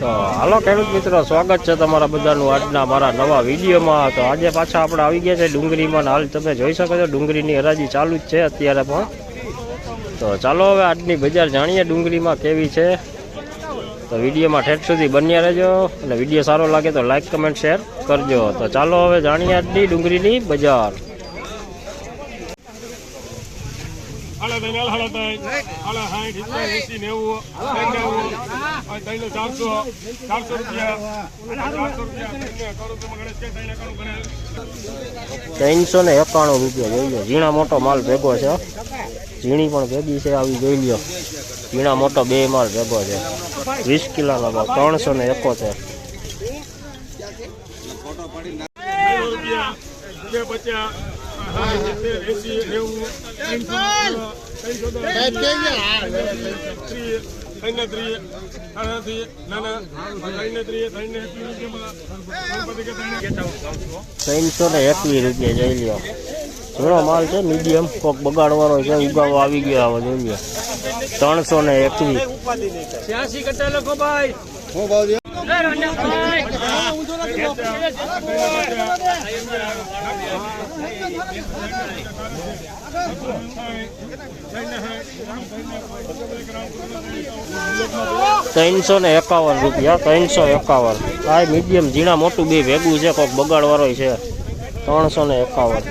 તો હાલો ખેડૂત મિત્રો, સ્વાગત છે તમારા બધાનું આજના મારા નવા વિડીયોમાં. તો આજે પાછા આપણે આવી ગયા છે ડુંગળીમાં. હાલ તમે જોઈ શકો છો, ડુંગળીની હરાજી ચાલુ જ છે અત્યારે પણ. તો ચાલો હવે આજની બજાર જાણીએ ડુંગળીમાં કેવી છે. તો વિડીયોમાં ઠેઠ સુધી બન્યા રહેજો અને વીડિયો સારો લાગે તો લાઈક, કમેન્ટ, શેર કરજો. તો ચાલો હવે જાણીએ આજની ડુંગળીની બજાર. તઈને હાલ હાલો તઈ સાઠ સિત્તેર એસી નેવું ત્રણ નેવું તઈને ચારસો ચારસો રૂપિયા. ચારસો રૂપિયા ત્રણસો ને એકાણું રૂપિયા જોઈ લો. ઝીણા મોટો માલ ભેગો છે ઝીણી પણ ભેગી છે આવી જોઈ લ્યો ઝીણા મોટો બે માલ ભેગો છે. વીસ કિલોનો ભાવ ત્રણસો ને એકોતેર. છે રૂપિયા ત્રણસો ને એકવીસ રૂપિયા જઈ લ્યો. ઘણો માલ છે મીડિયમ કોક બગાડવાનો છે, ઉગાવો આવી ગયો આવો જોઈ લ્યો. ત્રણસો ને એકવીસ. ત્રણસો ને એકાવન રૂપિયા, ત્રણસો એકાવન. આ મીડિયમ ઝીણા મોટું બે ભેગું છે કોઈક બગાડવાળો છે. ત્રણસો ને એકાવન.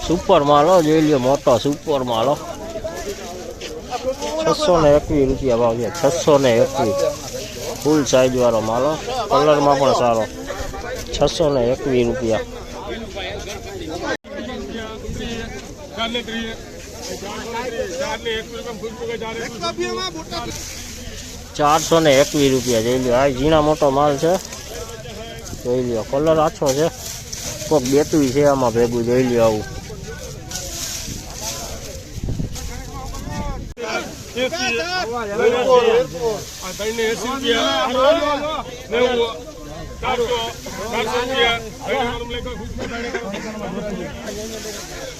સુપર માલો જોઈ લ્યો મોટો સુપર માલો છસો ને એકવીસ રૂપિયા ભાવ છે છસો ને એકવીસ ફૂલ સાઈઝ વાળો માલો કલરમાં પણ સારો છસો ને એકવીસ રૂપિયા ચારસો ને એકવીસ રૂપિયા જોઈ લ્યો. આ ઝીણા મોટો માલ છે. જોઈ લ્યો. કલર આછો છે. કોક બેતું છે આમાં ભેગું, જોઈ લ્યો આવું. રૂપિયા.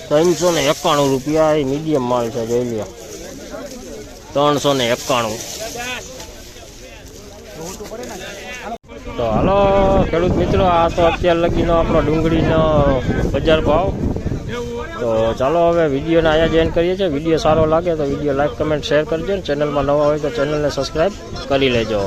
ત્રણસો ને એકાણું રૂપિયા એ મીડિયમ માલ છે, જોઈ લ્યો. ત્રણસો ને એકાણું. તો હાલો, ખેડૂત મિત્રો, આ તો અત્યાર લગીનો આપણો ડુંગળીનો બજાર ભાવ. તો ચાલો હવે વિડીયોને અહીંયા જોઈન કરીએ છીએ. વીડિયો સારો લાગે તો વીડિયો લાઈક કમેન્ટ શેર કરજો ચેનલમાં નવા હોય તો ચેનલને સબસ્ક્રાઈબ કરી લેજો.